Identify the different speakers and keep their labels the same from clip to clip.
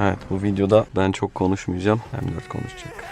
Speaker 1: Evet bu videoda ben çok konuşmayacağım. M4 konuşacak.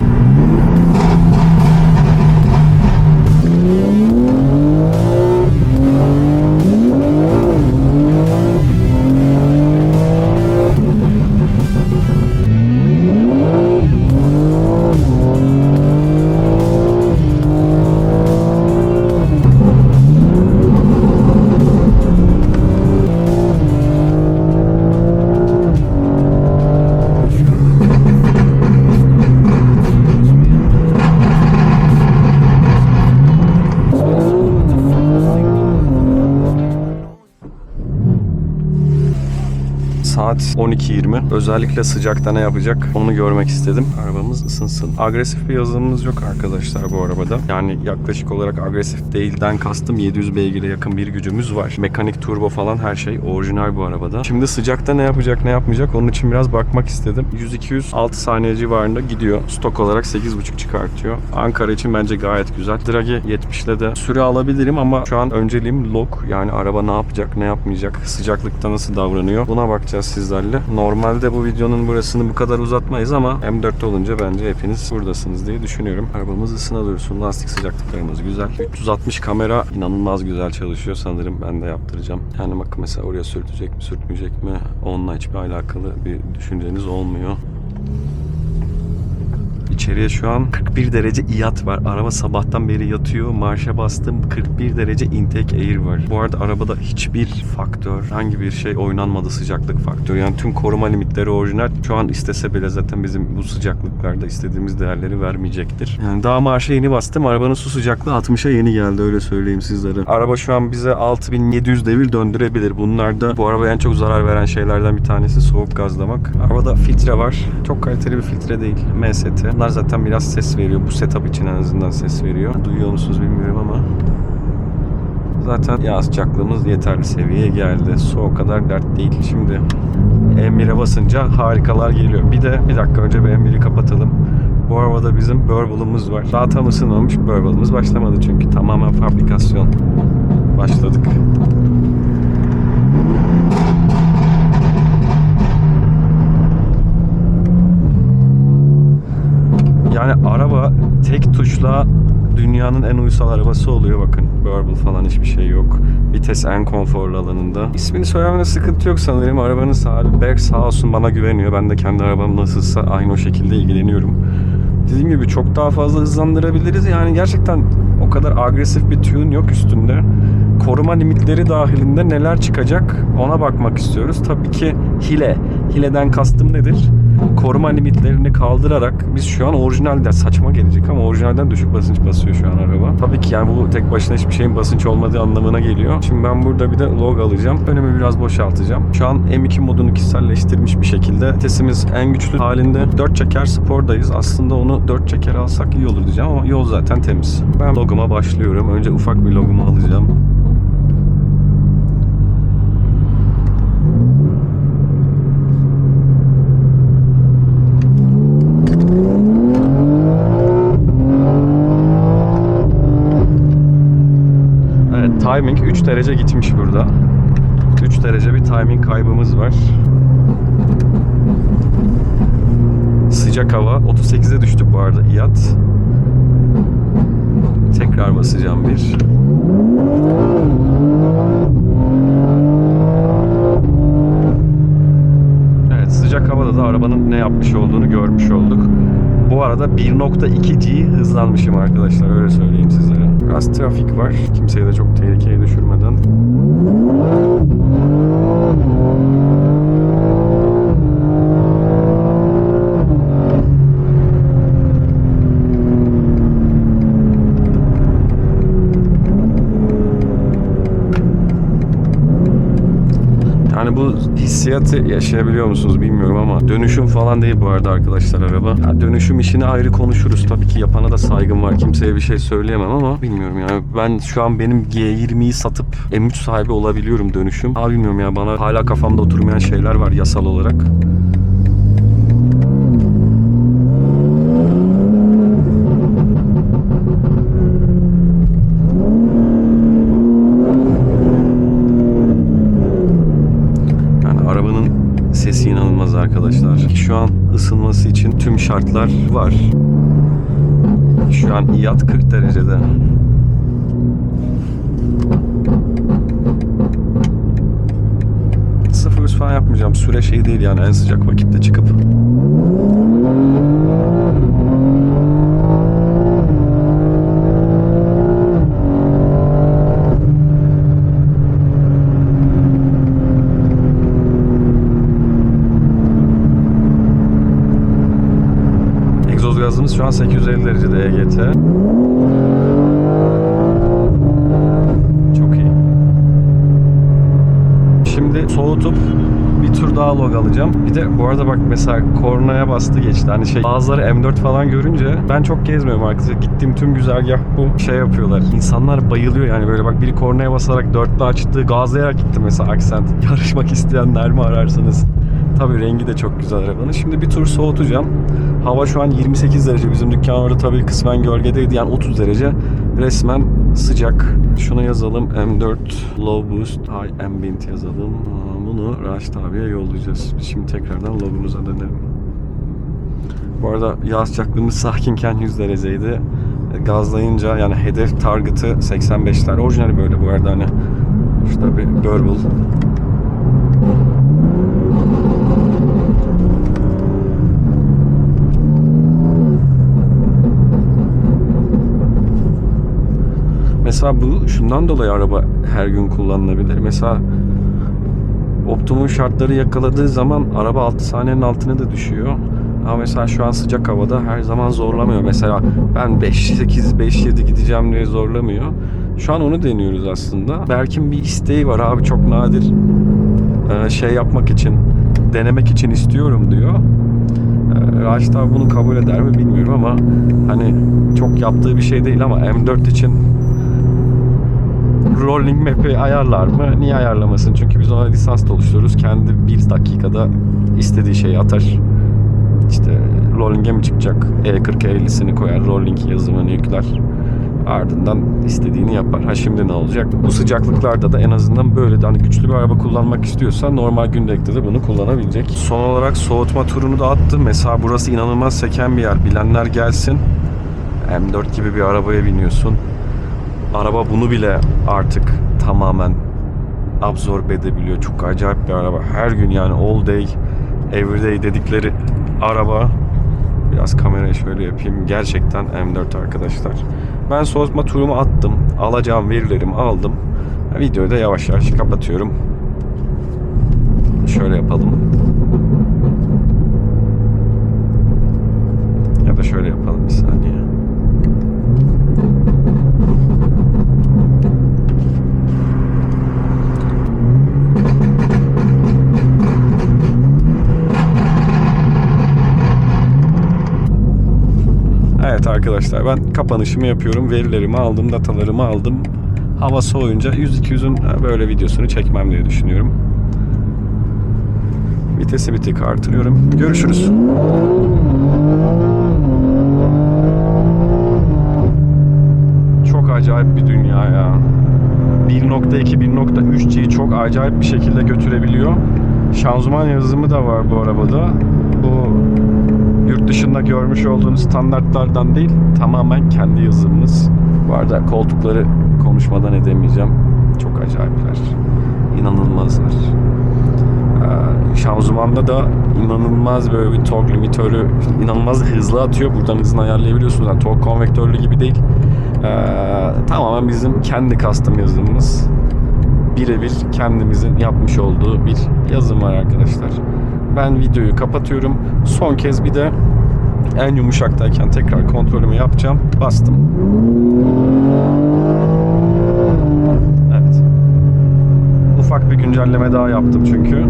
Speaker 1: Saat 12.20. Özellikle sıcakta ne yapacak onu görmek istedim. Arabamız ısınsın. Agresif bir yazılımımız yok arkadaşlar bu arabada. Yani yaklaşık olarak agresif değilden kastım 700 beygire yakın bir gücümüz var. Mekanik turbo falan her şey orijinal bu arabada. Şimdi sıcakta ne yapacak ne yapmayacak onun için biraz bakmak istedim. 100-200 saniye civarında gidiyor. Stok olarak 8.5 çıkartıyor. Ankara için bence gayet güzel. Draghi 70'le de süre alabilirim ama şu an önceliğim log. Yani araba ne yapacak ne yapmayacak. Sıcaklıkta nasıl davranıyor. Buna bakacağız sizlerle. Normalde bu videonun burasını bu kadar uzatmayız ama M4'te olunca bence hepiniz buradasınız diye düşünüyorum. Arabamız ısına dursun. Lastik sıcaklıklarımız güzel. 360 kamera inanılmaz güzel çalışıyor sanırım. Ben de yaptıracağım. Yani bak mesela oraya sürtecek mi sürtmeyecek mi onunla hiçbir alakalı bir düşünceniz olmuyor. İçeriye şu an 41 derece iyat var. Araba sabahtan beri yatıyor. Marşa bastım. 41 derece intake air var. Bu arada arabada hiçbir faktör, hangi bir şey oynanmadı sıcaklık faktörü. Yani tüm koruma limitleri orijinal. Şu an istese bile zaten bizim bu sıcaklıklarda istediğimiz değerleri vermeyecektir. Yani daha marşa yeni bastım. Arabanın su sıcaklığı 60'a yeni geldi öyle söyleyeyim sizlere. Araba şu an bize 6700 devir döndürebilir. Bunlar da bu arabaya en çok zarar veren şeylerden bir tanesi soğuk gazlamak. Arabada filtre var. Çok kaliteli bir filtre değil. MST. Bunlar zaten biraz ses veriyor. Bu setup için en azından ses veriyor. Duyuyor musunuz bilmiyorum ama. Zaten yağ sıcaklığımız yeterli seviyeye geldi. Su o kadar dert değil. Şimdi M1'e basınca harikalar geliyor. Bir de bir dakika önce bir M1'i kapatalım. Bu arabada bizim Burble'ımız var. Daha tam ısınmamış Burble'ımız başlamadı çünkü tamamen fabrikasyon. Başladık. Tek tuşla dünyanın en uysal arabası oluyor bakın. Burble falan hiçbir şey yok. Vites en konforlu alanında. İsmini söylemede sıkıntı yok sanırım. Arabanın sahibi Berk sağ olsun bana güveniyor. Ben de kendi arabam nasılsa aynı o şekilde ilgileniyorum. Dediğim gibi çok daha fazla hızlandırabiliriz. Yani gerçekten o kadar agresif bir tune yok üstünde. Koruma limitleri dahilinde neler çıkacak ona bakmak istiyoruz. Tabii ki hile. Hileden kastım nedir? Koruma limitlerini kaldırarak biz şu an orijinalden saçma gelecek ama orijinalden düşük basınç basıyor şu an araba. Tabii ki yani bu tek başına hiçbir şeyin basınç olmadığı anlamına geliyor. Şimdi ben burada bir de log alacağım. Önümü biraz boşaltacağım. Şu an M2 modunu kişiselleştirmiş bir şekilde. Vitesimiz en güçlü halinde 4 çeker spordayız. Aslında onu 4 çeker alsak iyi olur diyeceğim ama yol zaten temiz. Ben loguma başlıyorum. Önce ufak bir logumu alacağım. Evet timing 3 derece gitmiş burada. 3 derece bir timing kaybımız var. Sıcak hava 38'e düştü bu arada iyat. Tekrar basacağım bir. Evet sıcak havada da arabanın ne yapmış olduğunu görmüş olduk. Bu arada 1.2G hızlanmışım arkadaşlar öyle söyleyeyim sizlere. Biraz trafik var. Kimseyi de çok tehlikeye düşürmeden. Yani bu hissiyatı yaşayabiliyor musunuz bilmiyorum ama dönüşüm falan değil bu arada arkadaşlar araba. Ya dönüşüm işini ayrı konuşuruz. Tabii ki yapana da saygım var. Kimseye bir şey söyleyemem ama bilmiyorum yani. Ben şu an benim G20'yi satıp M3 sahibi olabiliyorum dönüşüm. Abi bilmiyorum ya bana hala kafamda oturmayan şeyler var yasal olarak. Yani arabanın sesi inanılmaz arkadaşlar. Şu an ısınması için tüm şartlar var. Şu an iyat 40 derecede. Sıfır yüz falan yapmayacağım. Süre şey değil yani en sıcak vakitte çıkıp. Gazımız şu an 850 derecede EGT. Çok iyi. Şimdi soğutup bir tur daha log alacağım. Bir de bu arada bak mesela kornaya bastı geçti. Hani şey bazıları M4 falan görünce ben çok gezmiyorum arkadaşlar. Gittiğim tüm güzergah bu. Şey yapıyorlar. İnsanlar bayılıyor yani böyle bak biri kornaya basarak dörtlü açtı. Gazlayarak gitti mesela aksent. Yarışmak isteyenler mi ararsanız. Tabii rengi de çok güzel arabanın. Şimdi bir tur soğutacağım. Hava şu an 28 derece. Bizim dükkan orada tabii kısmen gölgedeydi. Yani 30 derece. Resmen sıcak. Şunu yazalım. M4 Low Boost High Ambient yazalım. Bunu Raşit abiye yollayacağız. Şimdi tekrardan logumuza dönelim. Bu arada yağ sıcaklığımız sakinken 100 dereceydi. Gazlayınca yani hedef target'ı 85'ler. Orijinali böyle bu arada hani. İşte bir Burble. Mesela bu şundan dolayı araba her gün kullanılabilir. Mesela optimum şartları yakaladığı zaman araba 6 saniyenin altına da düşüyor. Ama mesela şu an sıcak havada her zaman zorlamıyor. Mesela ben 5-8, 5-7 gideceğim diye zorlamıyor. Şu an onu deniyoruz aslında. Berk'in bir isteği var abi çok nadir Ee, şey yapmak için, denemek için istiyorum diyor. Ee, Raşit bunu kabul eder mi bilmiyorum ama hani çok yaptığı bir şey değil ama M4 için rolling map'i ayarlar mı? Niye ayarlamasın? Çünkü biz ona lisans da oluşturuyoruz. Kendi bir dakikada istediği şeyi atar. İşte rolling'e mi çıkacak? E E40 50'sini koyar. Rolling yazımını yükler. Ardından istediğini yapar. Ha şimdi ne olacak? Bu sıcaklıklarda da en azından böyle hani güçlü bir araba kullanmak istiyorsa normal gündelikte de bunu kullanabilecek. Son olarak soğutma turunu da attım. Mesela burası inanılmaz seken bir yer. Bilenler gelsin. M4 gibi bir arabaya biniyorsun. Araba bunu bile artık tamamen absorbe edebiliyor. Çok acayip bir araba. Her gün yani all day, every day dedikleri araba. Biraz kamerayı şöyle yapayım. Gerçekten M4 arkadaşlar. Ben soğutma turumu attım. Alacağım verilerimi aldım. Videoyu da yavaş yavaş kapatıyorum. Şöyle yapalım. Arkadaşlar ben kapanışımı yapıyorum. Verilerimi aldım, datalarımı aldım. Hava soğuyunca 100-200'ün böyle videosunu çekmem diye düşünüyorum. Vitesi bir tık artırıyorum. Görüşürüz. Çok acayip bir dünya ya. 1.2, 1.3G'yi çok acayip bir şekilde götürebiliyor. Şanzıman yazılımı da var bu arabada. Bu yurt dışında görmüş olduğunuz standartlardan değil, tamamen kendi yazılımımız. Bu arada koltukları konuşmadan edemeyeceğim. Çok acayipler. İnanılmazlar. Ee, şanzımanda da inanılmaz böyle bir tork limitörü inanılmaz hızlı atıyor. Buradan hızını ayarlayabiliyorsunuz. Yani tork konvektörlü gibi değil. Ee, tamamen bizim kendi custom yazılımımız. Birebir kendimizin yapmış olduğu bir yazım var arkadaşlar. Ben videoyu kapatıyorum. Son kez bir de en yumuşaktayken tekrar kontrolümü yapacağım. Bastım. Evet. Ufak bir güncelleme daha yaptım çünkü.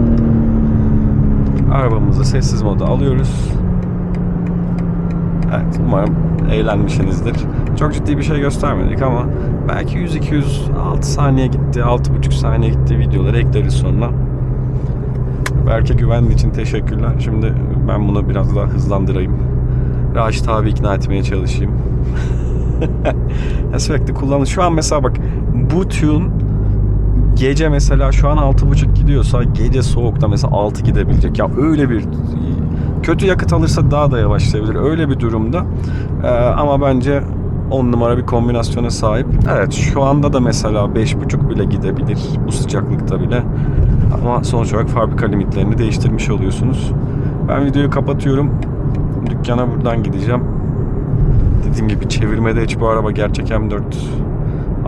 Speaker 1: Arabamızı sessiz moda alıyoruz. Evet umarım eğlenmişsinizdir. Çok ciddi bir şey göstermedik ama belki 100-200 6 saniye gitti, 6,5 saniye gitti videoları ekleriz sonra. Berke güvenli için teşekkürler. Şimdi ben bunu biraz daha hızlandırayım. Raşit abi ikna etmeye çalışayım. ya sürekli kullanın. Şu an mesela bak bu tune gece mesela şu an 6.30 gidiyorsa gece soğukta mesela 6 gidebilecek. Ya öyle bir Kötü yakıt alırsa daha da yavaşlayabilir. Öyle bir durumda. Ee, ama bence 10 numara bir kombinasyona sahip. Evet şu anda da mesela 5.5 bile gidebilir bu sıcaklıkta bile. Ama sonuç olarak fabrika limitlerini değiştirmiş oluyorsunuz. Ben videoyu kapatıyorum. Dükkana buradan gideceğim. Dediğim gibi çevirmede hiç bu araba gerçek M4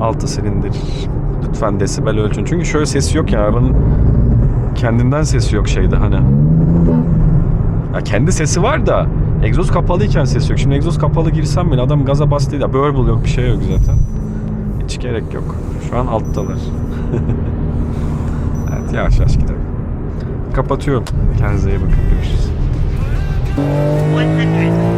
Speaker 1: 6 silindir. Lütfen desibel ölçün. Çünkü şöyle sesi yok ya arabanın kendinden sesi yok şeyde hani. Ya kendi sesi var da egzoz kapalıyken sesi yok. Şimdi egzoz kapalı girsem bile adam gaza bastı ya burble yok bir şey yok zaten. Hiç gerek yok. Şu an alttalar. Evet yavaş yavaş gidelim. Kapatıyorum. Kendinize iyi bakın. Görüşürüz. 100.